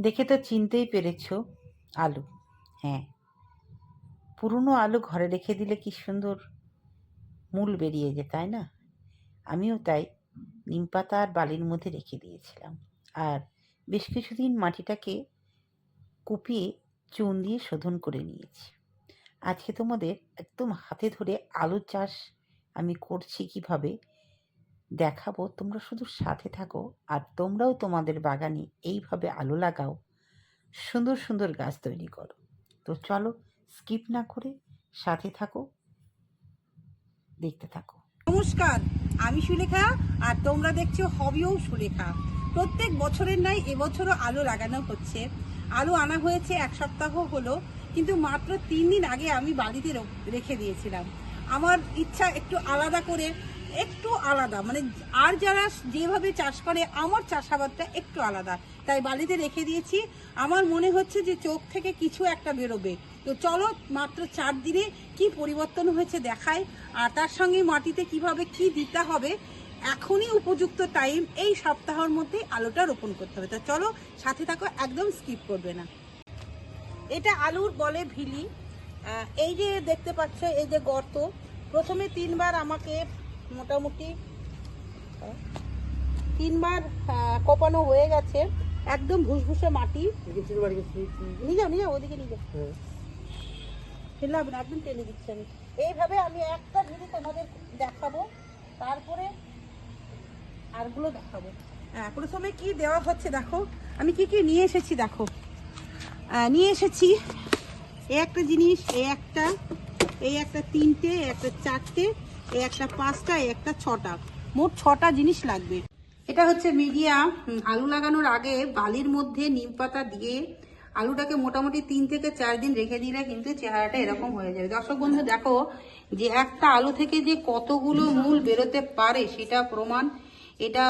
দেখে তো চিনতেই পেরেছ, আলু। হ্যাঁ। পুরনো আলু ঘরে রেখে দিলে কি সুন্দর মূল বেরিয়ে যায়, তাই না? আমিও তাই, নিম পাতা আর বালির মধ্যে রেখে দিয়েছিলাম। আর বেশ কিছুদিন মাটিটাকে কুপিয়ে চুন দিয়ে শোধন করে নিয়েছি। আজকে তোমাদের একদম হাতে ধরে আলু চাষ আমি করছি কীভাবে দেখাবো, তোমরা শুধু সাথে থাকো আর তোমরাও তোমাদের বাগানে এইভাবে আলো লাগাও। সুন্দর সুন্দর গাছ তৈরি করো। তো চলো স্কিপ না করে সাথে থাকো, দেখতে থাকো। নমস্কার, আমি সুলেখা আর তোমরা দেখছ হবিও সুলেখা। প্রত্যেক বছরের নাই এবছরও আলো লাগানো হচ্ছে। আলু আনা হয়েছে এক সপ্তাহ হলো, কিন্তু মাত্র তিন দিন আগে আমি বাড়িতে রেখে দিয়েছিলাম। আমার ইচ্ছা একটু আলাদা করে একটু আলাদা। মানে আর যারা যেভাবে চাষ করে, আমার চাষাবাদটা একটু আলাদা। তাই বাড়িতে রেখে দিয়েছি। আমার মনে হচ্ছে যে চোখ থেকে কিছু একটা বেরোবে। তো চলো মাত্র চার দিনে কি পরিবর্তন হয়েছে দেখায় আর তার সঙ্গে মাটিতে কীভাবে কি দিতে হবে, এখনই উপযুক্ত টাইম এই সপ্তাহের মধ্যে আলুটা রোপণ করতে হবে। তো চলো সাথে থাকো, একদম স্কিপ করবে না। এটা আলুর বলে ভিলি। এই যে দেখতে পাচ্ছ, এই যে গর্ত। প্রথমে তিনবার আমাকে মোটামুটি তিনবার কোপানো হয়ে গেছে। একদম ভুসভুসে মাটি। নিয়ে যাও নিয়ে যাও ওদিকে নিয়ে যাও। ফেলে হবে না একদম টেনে দিচ্ছি আমি। এইভাবে আমি একটা ভিডিও তোমাদের দেখাবো তারপরে আরগুলো দেখাবো। হ্যাঁ প্রথমে কি দেওয়া হচ্ছে দেখো। আমি কি কি নিয়ে এসেছি দেখো। নিয়ে এসেছি এই একটা জিনিস এই একটা এই একটা তিনটে একটা চারটে এই একটা পাঁচটা এই একটা ছটা। মোট ছটা জিনিস লাগবে। এটা হচ্ছে মিডিয়া আলু লাগানোর আগে বালির মধ্যে নিম পাতা দিয়ে আলুটাকে মোটামুটি তিন থেকে চার দিন রেখে দিলে কিন্তু চেহারাটা এরকম হয়ে যাবে। দর্শক বন্ধু, দেখো যে একটা আলু থেকে যে কতগুলো মূল বেরোতে পারে সেটা প্রমাণ। এটা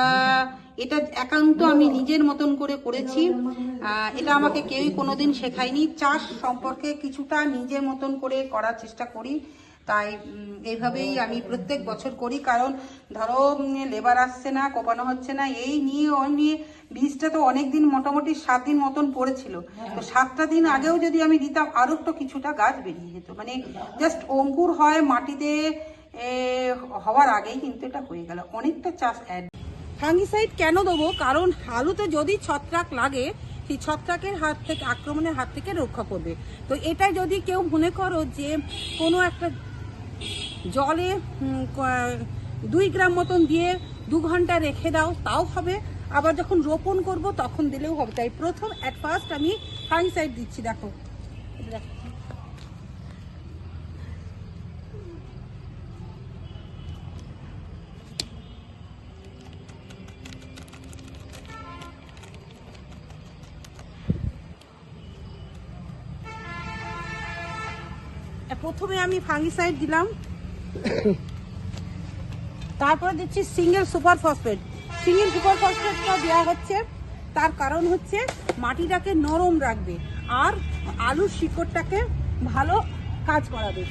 এটা একান্ত আমি নিজের মতন করে করেছি। এটা আমাকে কেউই কোনোদিন শেখায়নি। চাষ সম্পর্কে কিছুটা নিজের মতন করে করার চেষ্টা করি। তাই এইভাবেই আমি প্রত্যেক বছর করি কারণ ধরো লেবার আসছে না কোপানো হচ্ছে না এই নিয়ে ও নিয়ে বীজটা তো অনেক দিন মোটামুটি সাত দিন মতন পড়েছিল। তো সাতটা দিন আগেও যদি আমি দিতাম আরও একটু কিছুটা গাছ বেরিয়ে যেত। মানে জাস্ট অঙ্কুর হয় মাটিতে হওয়ার আগেই কিন্তু এটা হয়ে গেল। অনেকটা চাষ অ্যাড ফাঙ্গিসাইড কেন দেবো? কারণ আলুতে যদি ছত্রাক লাগে সেই ছত্রাকের হাত থেকে আক্রমণের হাত থেকে রক্ষা করবে। তো এটা যদি কেউ মনে করো যে কোনো একটা জলে দুই গ্রাম মতন দিয়ে দু ঘণ্টা রেখে দাও, তাও হবে। আবার যখন রোপণ করব, তখন দিলেও হবে। তাই প্রথম অ্যাট ফার্স্ট আমি ফাঙ্গিসাইড দিচ্ছি, দেখো। প্রথমে আমি ফাঙ্গিসাইড দিলাম। তারপরে দিচ্ছি single super phosphate. Single super ফসফেটটা দেওয়া হচ্ছে, তার কারণ হচ্ছে মাটিটাকে নরম রাখবে আর আলুর শিকড়টাকে ভালো কাজ করাবে।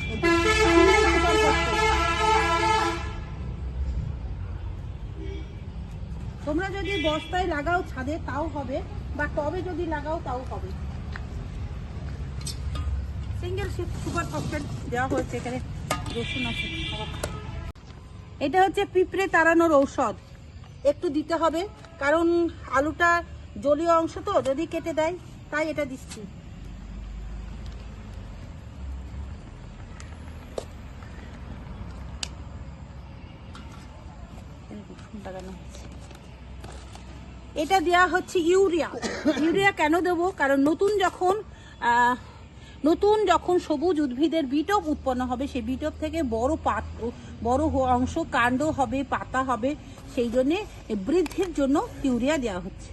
তোমরা যদি বস্তায় লাগাও ছাদে, তাও হবে, বা টবে যদি লাগাও, তাও হবে। সিঙ্গেল সুপার ফসফেট দেওয়া হয়েছে এখানে। এটা হচ্ছে পিঁপড়ে তাড়ানোর ঔষধ। একটু দিতে হবে, কারণ আলুটা জলীয় অংশ তো, যদি কেটে দেয়, তাই এটা দিচ্ছি। এটা দেওয়া হচ্ছে ইউরিয়া। ইউরিয়া কেন দেবো? কারণ নতুন যখন নতুন যখন সবুজ উদ্ভিদের বিটপ উৎপন্ন হবে, সেই বিটপ থেকে বড় পাত, বড় অংশ, কাণ্ড হবে, পাতা হবে, সেই জন্যে বৃদ্ধির জন্য ইউরিয়া দেওয়া হচ্ছে।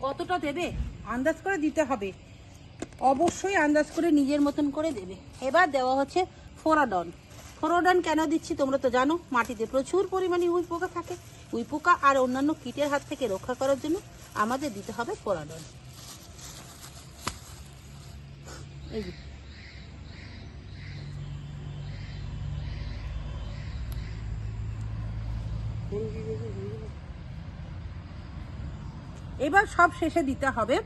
কতটা দেবে? আন্দাজ করে দিতে হবে। অবশ্যই আন্দাজ করে নিজের মতন করে দেবে। এবার দেওয়া হচ্ছে ফোরাডন। ফোরোডান কেন দিচ্ছি তোমরা তো জানো, মাটিতে প্রচুর পরিমাণে উই পোকা থাকে। উই পোকা আর অন্যান্য কীটের হাত থেকে রক্ষা করার জন্য আমাদের দিতে হবে ফোরোডান এবার সব শেষে দিতে হবে,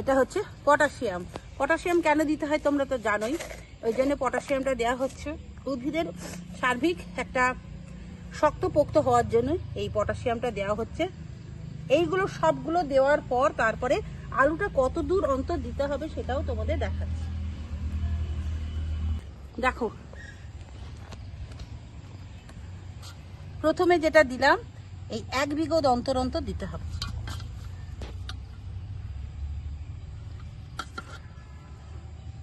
এটা হচ্ছে পটাশিয়াম। পটাশিয়াম কেন দিতে হয় তোমরা তো জানোই, ওই জন্য পটাশিয়ামটা দেওয়া হচ্ছে। উদ্ভিদের সার্বিক একটা শক্ত পোক্ত হওয়ার জন্য এই পটাশিয়ামটা দেওয়া হচ্ছে। এইগুলো সবগুলো দেওয়ার পর তারপরে আলুটা কত দূর অন্তর দিতে হবে সেটাও তোমাদের দেখাচ্ছি। দেখো। প্রথমে যেটা দিলাম, এই এক বিঘত অন্তর অন্তর দিতে হবে।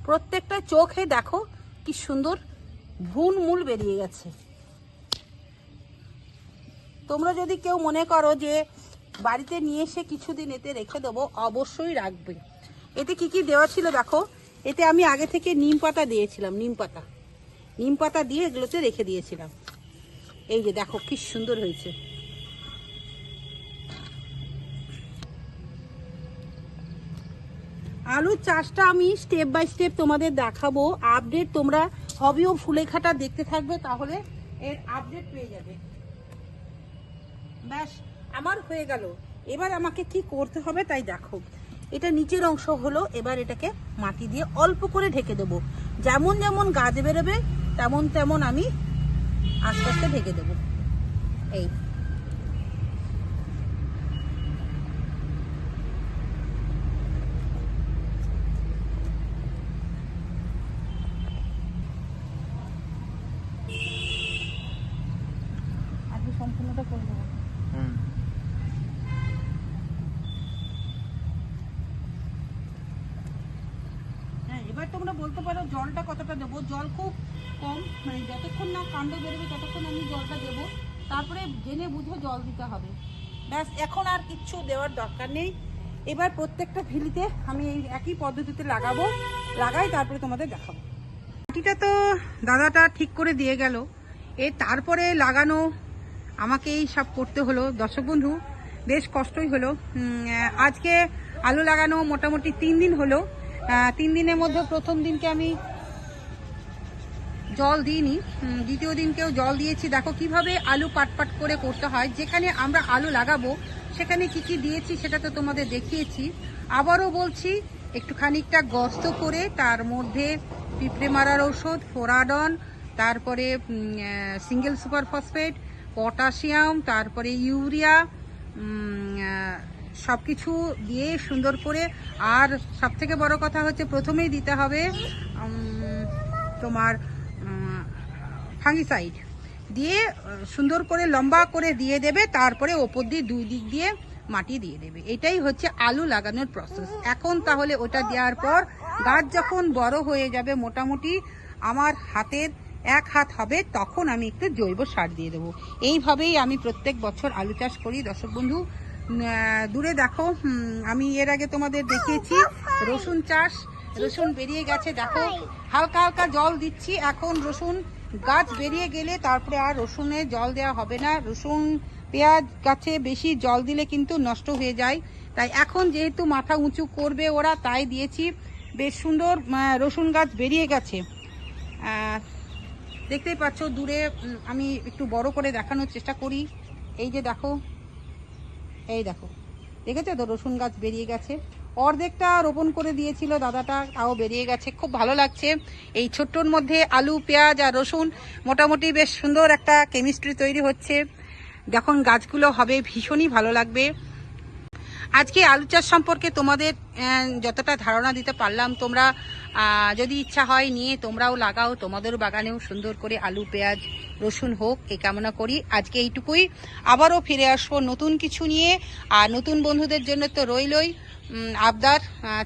প্রত্যেকটা চোখে দেখো কি সুন্দর ভ্রূণ মূল বেরিয়ে গেছে। তোমরা যদি কেউ মনে করো যে বাড়িতে নিয়ে এসে কিছুদিন এতে রেখে দেবো, অবশ্যই রাখবে। এতে কি কি দেওয়া ছিল দেখো? এতে আমি আগে থেকে নিম পাতা দিয়েছিলাম, নিম পাতা। নিম পাতা দিয়ে এগুলোতে রেখে দিয়েছিলাম। এই যে দেখো, কি সুন্দর হয়েছে। আলুর চাষটা আমি স্টেপ বাই স্টেপ তোমাদের দেখাবো। আপডেট তোমরা হবিও ফুলেখাটা দেখতে থাকবে, তাহলে এর আপডেট পেয়ে যাবে। ব্যাস, আমার হয়ে গেল। এবার আমাকে কি করতে হবে তাই দেখো। এটা নিচের অংশ হলো, এবার এটাকে মাটি দিয়ে অল্প করে ঢেকে দেব। যেমন যেমন গাছ বেরোবে, তেমন তেমন আমি আস্তে আস্তে ঢেকে দেবো। এই আজকে সম্পূর্ণটা করে দেবো হ্যাঁ এবার তোমরা বলতে পারো জলটা কতটা দেবো। জল খুব কম মানে যতক্ষণ না কাণ্ড বেরোবে ততক্ষণ আমি জলটা দেবো। তারপরে জেনে বুঝে জল দিতে হবে। ব্যাস, এখন আর কিচ্ছু দেওয়ার দরকার নেই। এবার প্রত্যেকটা ভিলিতে আমি এই একই পদ্ধতিতে লাগাবো। লাগাই তারপরে তোমাদের দেখাবো। মাটিটা তো দাদাটা ঠিক করে দিয়ে গেল। এ তারপরে লাগানো আমাকে এই সব করতে হলো। দর্শক বন্ধু, বেশ কষ্টই হলো। আজকে আলু লাগানো মোটামুটি তিন দিন হলো। তিন দিনের মধ্যে প্রথম দিনকে আমি জল দিইনি। দ্বিতীয় দিনকেও জল দিয়েছি। দেখো কীভাবে আলু পাট পাট করে করতে হয়। যেখানে আমরা আলু লাগাবো, সেখানে কি কি দিয়েছি সেটা তো তোমাদের দেখিয়েছি। আবারও বলছি একটু খানিকটা গস্ত করে, তার মধ্যে পিঁপড়ে মারার ঔষধ, ফোরাডন, তারপরে সিঙ্গেল সুপার ফসফেট, পটাশিয়াম, তারপরে ইউরিয়া সব কিছু দিয়ে সুন্দর করে। আর সব থেকে বড় কথা হচ্ছে, প্রথমেই দিতে হবে তোমার ফাঙ্গিসাইড দিয়ে সুন্দর করে লম্বা করে দিয়ে দেবে, তারপরে ওপর দিয়ে দুই দিক দিয়ে মাটি দিয়ে দেবে। এটাই হচ্ছে আলু লাগানোর প্রসেস এখন তাহলে ওটা দেওয়ার পর, গাছ যখন বড় হয়ে যাবে মোটামুটি, আমার হাতের এক হাত হবে, তখন আমি একটু জৈব সার দিয়ে দেবো। এইভাবেই আমি প্রত্যেক বছর আলু চাষ করি, দর্শক বন্ধু। দূরে দেখো আমি এর আগে তোমাদের দেখিয়েছি রসুন চাষ, রসুন বেরিয়ে গেছে, দেখো, হালকা হালকা জল দিচ্ছি, এখন রসুন গাছ বেরিয়ে গেলে তারপরে আর রসুনে জল দেওয়া হবে না, রসুন, পেঁয়াজ গাছে বেশি জল দিলে কিন্তু নষ্ট হয়ে যায়, তাই এখন যেহেতু মাথা উঁচু করবে ওরা, তাই দিয়েছি, বেশ সুন্দর রসুন গাছ বেরিয়ে গেছে দেখতেই পাচ্ছ, দূরে আমি একটু বড় করে দেখানোর চেষ্টা করি, এই যে দেখো এই দেখো। দেখেছ তো? রসুন গাছ বেরিয়ে গেছে। অর্ধেকটা রোপণ করে দিয়েছিল দাদাটা, তাও বেরিয়ে গেছে। খুব ভালো লাগছে। এই ছোট্টর মধ্যে আলু, পেঁয়াজ আর রসুন মোটামুটি বেশ সুন্দর একটা কেমিস্ট্রি তৈরি হচ্ছে। যখন গাছগুলো হবে ভীষণই ভালো লাগবে। আজকে আলু চাষ সম্পর্কে তোমাদের যতটা ধারণা দিতে পারলাম, তোমরা যদি ইচ্ছা হয়, নিয়ে তোমরাও লাগাও। তোমাদের বাগানেও সুন্দর করে আলু, পেঁয়াজ, রসুন হোক এই কামনা করি। আজকে এইটুকুই। আবারও ফিরে আসব নতুন কিছু নিয়ে। আর নতুন বন্ধুদের জন্য তো রইলই। আবদার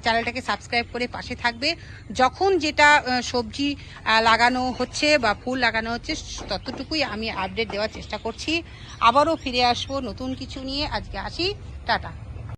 চ্যানেলটাকে সাবস্ক্রাইব করে পাশে থাকবে। যখন যেটা সবজি লাগানো হচ্ছে বা ফুল লাগানো হচ্ছে, ততটুকুই আমি আপডেট দেওয়ার চেষ্টা করছি। আবারও ফিরে আসব নতুন কিছু নিয়ে। আজকে আসি। টাটা।